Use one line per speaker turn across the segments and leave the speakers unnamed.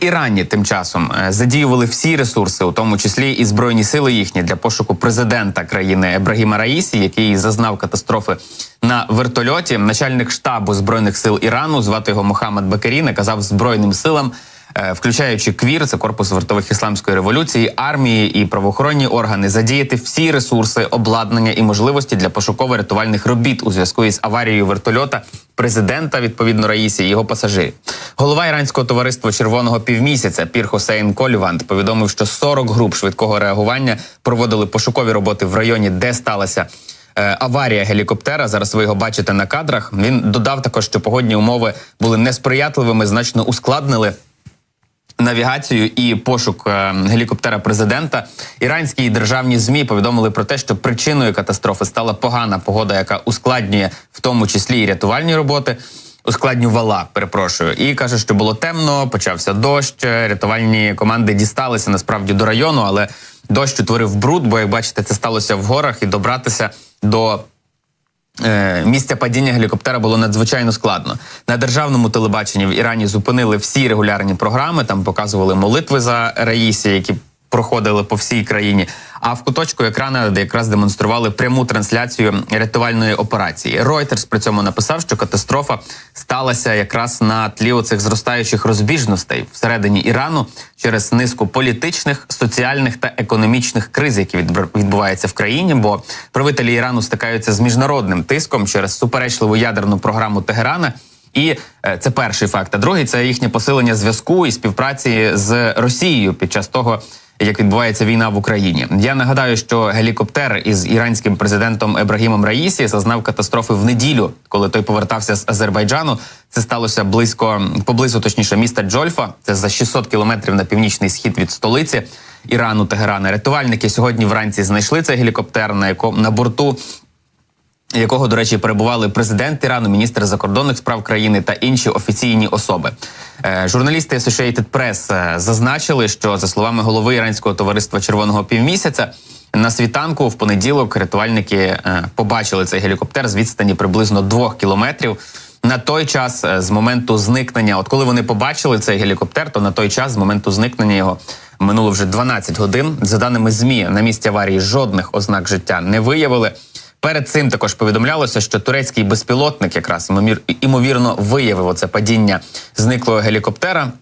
Ірані тим часом е, задіювали всі ресурси, у тому числі і збройні сили їхні для пошуку президента країни Ебрагіма Раїсі, який зазнав катастрофи на вертольоті. Начальник штабу збройних сил Ірану, звати його Мохаммед Бекері, наказав збройним силам. е, Включаючи КВІР, це корпус вартових ісламської революції, армії і правоохоронні органи, задіяти всі ресурси, обладнання і можливості для пошуково-рятувальних робіт у зв'язку із аварією вертольота президента відповідно Раїсі і його пасажирів. Голова іранського товариства Червоного півмісяця Пір Хосейн Колювант повідомив, що 40 груп швидкого реагування проводили пошукові роботи в районі, де сталася. е, Аварія гелікоптера зараз ви його бачите на кадрах. Він додав також, що погодні умови були несприятливими, значно ускладнили навігацію і пошук е, гелікоптера президента. Іранські державні змі повідомили про те, що причиною катастрофи стала погана погода, яка ускладнює в тому числі і рятувальні роботи. Ускладнювала, перепрошую, і каже, що було темно, почався дощ. Рятувальні команди дісталися насправді до району, але дощ утворив бруд, бо як бачите, це сталося в горах, і добратися до Е, Місця падіння гелікоптера було надзвичайно складно. На державному телебаченні в Ірані зупинили всі регулярні програми. Там показували молитви за Раїсі, які проходили по всій країні. А в куточку екрана де якраз демонстрували пряму трансляцію рятувальної операції. Reuters при цьому написав, що катастрофа сталася якраз на тлі оцих зростаючих розбіжностей всередині Ірану через низку політичних, соціальних та економічних криз, які відбуваються в країні. Бо правителі Ірану стикаються з міжнародним тиском через суперечливу ядерну програму Тегерана. І е, це перший факт. А другий це їхнє посилення зв'язку і співпраці з Росією під час того, як відбувається війна в Україні. Я нагадаю, що гелікоптер із іранським президентом Ебрагімом Раїсі зазнав катастрофи в неділю, коли той повертався з Азербайджану. Це сталося близько поблизу, точніше, міста Джольфа. Це за 600 кілометрів на північний схід від столиці Ірану Тегерана. Рятувальники сьогодні вранці знайшли цей гелікоптер, на якому на борту якого, до речі, перебували президент Ірану, міністр закордонних справ країни та інші офіційні особи. Е, журналісти Associated Press е, зазначили, що за словами голови іранського товариства Червоного півмісяця. На світанку в понеділок рятувальники е, побачили цей гелікоптер з відстані приблизно двох кілометрів. На той час з моменту зникнення, от коли вони побачили цей гелікоптер, то на той час з моменту зникнення його минуло вже 12 годин. За даними змі, на місці аварії жодних ознак життя не виявили. Перед цим також повідомлялося, що турецький безпілотник якраз імовір, імовірно виявив оце падіння зниклого гелікоптера.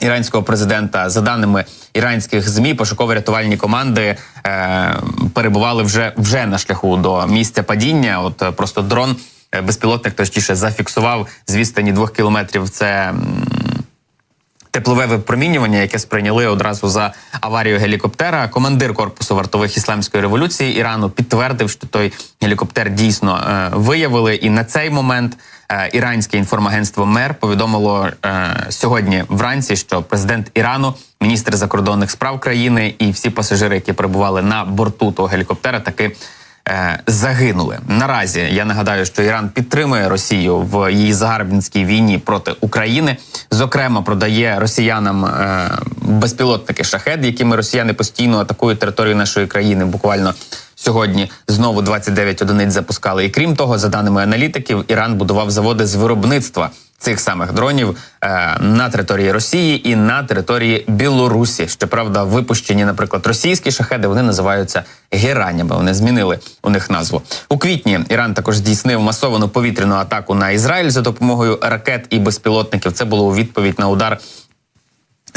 Іранського президента за даними іранських змі, пошуково-рятувальні команди е, перебували вже вже на шляху до місця падіння. От е, просто дрон е, безпілотник точніше зафіксував з відстані двох кілометрів. Це теплове випромінювання, яке сприйняли одразу за аварію гелікоптера. Командир корпусу вартових ісламської революції Ірану підтвердив, що той гелікоптер дійсно е, виявили. І на цей момент е, іранське інформагентство МЕР повідомило е, сьогодні вранці, що президент Ірану, міністр закордонних справ країни і всі пасажири, які перебували на борту того гелікоптера, таки загинули. Наразі я нагадаю, що Іран підтримує Росію в її загарбницькій війні проти України. Зокрема, продає росіянам е, безпілотники шахед, якими росіяни постійно атакують територію нашої країни. Буквально сьогодні знову 29 одиниць запускали. І крім того, за даними аналітиків, Іран будував заводи з виробництва. Цих самих дронів е, на території Росії і на території Білорусі. Щоправда, випущені, наприклад, російські шахеди вони називаються геранями. Вони змінили у них назву у квітні. Іран також здійснив масовану повітряну атаку на Ізраїль за допомогою ракет і безпілотників. Це було у відповідь на удар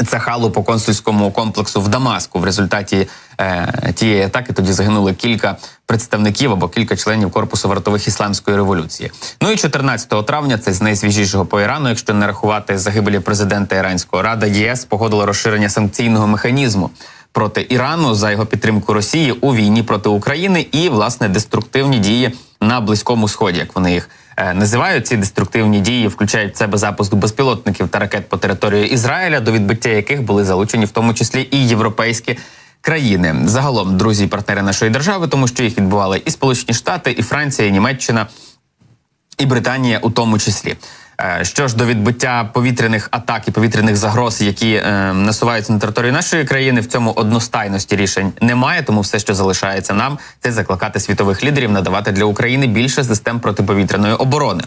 Цахалу по консульському комплексу в Дамаску. В результаті е, тієї атаки тоді загинули кілька представників або кілька членів корпусу вартових ісламської революції. Ну і 14 травня, це з найсвіжішого по Ірану, якщо не рахувати загибелі президента Іранського Рада ЄС погодила розширення санкційного механізму. Проти Ірану за його підтримку Росії у війні проти України і власне деструктивні дії на близькому сході, як вони їх е, називають. Ці деструктивні дії включають в себе запуск безпілотників та ракет по території Ізраїля, до відбиття яких були залучені в тому числі і європейські. Країни загалом друзі партнери нашої держави, тому що їх відбували і Сполучені Штати, і Франція, і Німеччина, і Британія у тому числі. Е, Що ж до відбиття повітряних атак і повітряних загроз, які е, насуваються на територію нашої країни, в цьому одностайності рішень немає. Тому все, що залишається нам, це закликати світових лідерів надавати для України більше систем протиповітряної оборони.